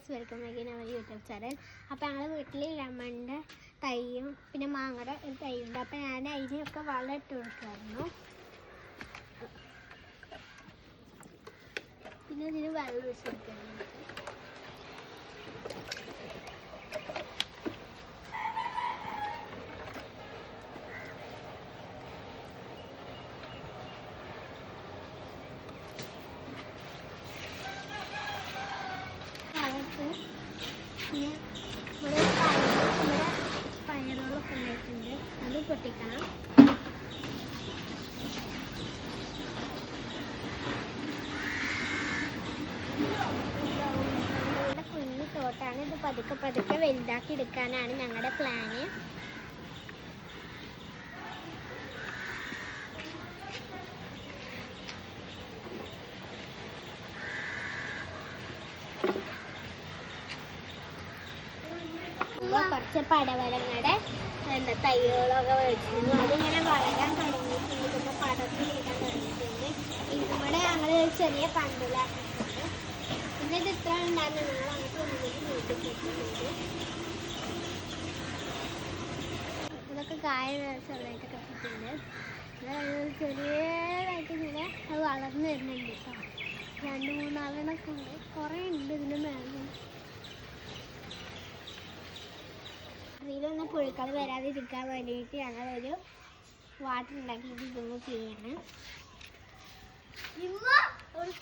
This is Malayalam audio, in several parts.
അച്ചാറ് അപ്പോൾ ഞങ്ങൾ വീട്ടിൽ ലെമണിന്റെ തൈയും പിന്നെ മാങ്ങയുടെ ഒരു തൈയുണ്ട്. അപ്പോൾ ഞാൻ അതിനൊക്കെ വളം ഇട്ട് കൊടുക്കുമായിരുന്നു പിന്നെ ഇതിന് വെള്ളം ഒഴിച്ച് കൊടുക്കുന്നുണ്ട് പിന്നെ ഇവിടെ ഇവിടെ പയറുകളൊക്കെ ഉണ്ടായിട്ടുണ്ട് അത് പൊട്ടിക്കണം. കുഞ്ഞു തോട്ടാണ്. ഇത് പതുക്കെ പതുക്കെ വലുതാക്കി എടുക്കാനാണ് ഞങ്ങളുടെ പ്ലാന് കുറച്ച് പടവലങ്ങളുടെ എന്താ തൈകളൊക്കെ മേടിച്ചിരുന്നു അതിങ്ങനെ വളരാൻ തുടങ്ങിയിട്ടുണ്ട് പടത്തിൽ ഇടാൻ തുടങ്ങിയിട്ടുണ്ട്. ഇവിടെ ഞങ്ങൾ ചെറിയ പന്തലാക്കിയിട്ടുണ്ട് പിന്നെ ഇത് ഇത്ര ഉണ്ടായിരുന്നു. ഞങ്ങൾ അങ്ങോട്ട് നീട്ടിക്കിട്ടുണ്ട് ഇതൊക്കെ കായ ചെറുതായിട്ടൊക്കെ ഇട്ടിട്ടുണ്ട് ചെറിയതായിട്ട് ഇങ്ങനെ അത് വളർന്നു വരുന്നുണ്ട് കേട്ടോ. രണ്ട് മൂന്നാലെണ്ണൊക്കെ ഉണ്ട്. കുറേ ഉണ്ട് ഇതിന്റെ മേലെ ഇതിലൊന്ന് പുഴുക്കൾ വരാതിരിക്കാൻ വേണ്ടിയിട്ട് ഞങ്ങളൊരു വാട്ടർ ഉണ്ടാക്കിയിട്ട് ഇതൊന്ന് ചെയ്യണം. ഒരു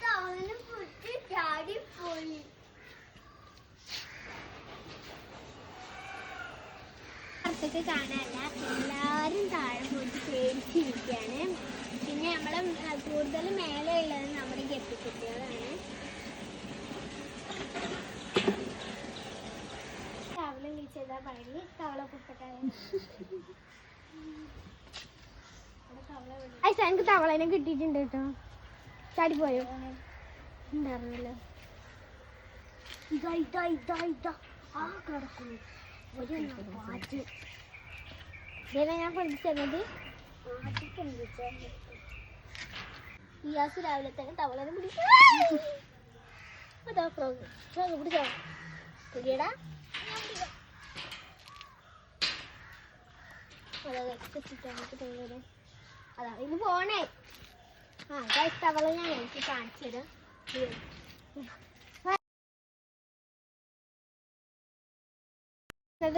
ചാടിപ്പോയി പുറത്തേക്ക് കാണാനല്ല എല്ലാവരും വിളിച്ചതാ പറയൽ തവള പുട്ടക്കാരൻ ഐസ എനിക്ക് തവളനെ കിട്ടിയിട്ടുണ്ട് കേട്ടോ. ചാടിപ്പോയോ ഉണ്ടായിരുന്നല്ലോ ഇതാ ഇതാ ഇതാ ഇതാ. ആ കിടക്കുന്നു. ഒരു പാറ്റ് ഇതല്ലേ ഞാൻ പഠിച്ചത് ഇയാസ് രാവിലെ തന്നെ തവളനെ പിടിച്ചു അതാ പിടിച്ചോ. പിടിയടാ അതാ ഇത് പോണേ. ആ ഗൈസ് അവളെ ഞാൻ എനിക്ക് കാണിച്ചു തരാം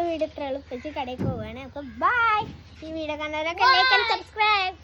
വീഡിയോ ഇത്ര എളുപ്പിച്ച് കടയിൽ പോവുകയാണ് അപ്പൊ ബൈ ഈ വീഡിയോ കണ്ടവരൊക്കെ ലൈക്ക് ആൻഡ് സബ്സ്ക്രൈബ്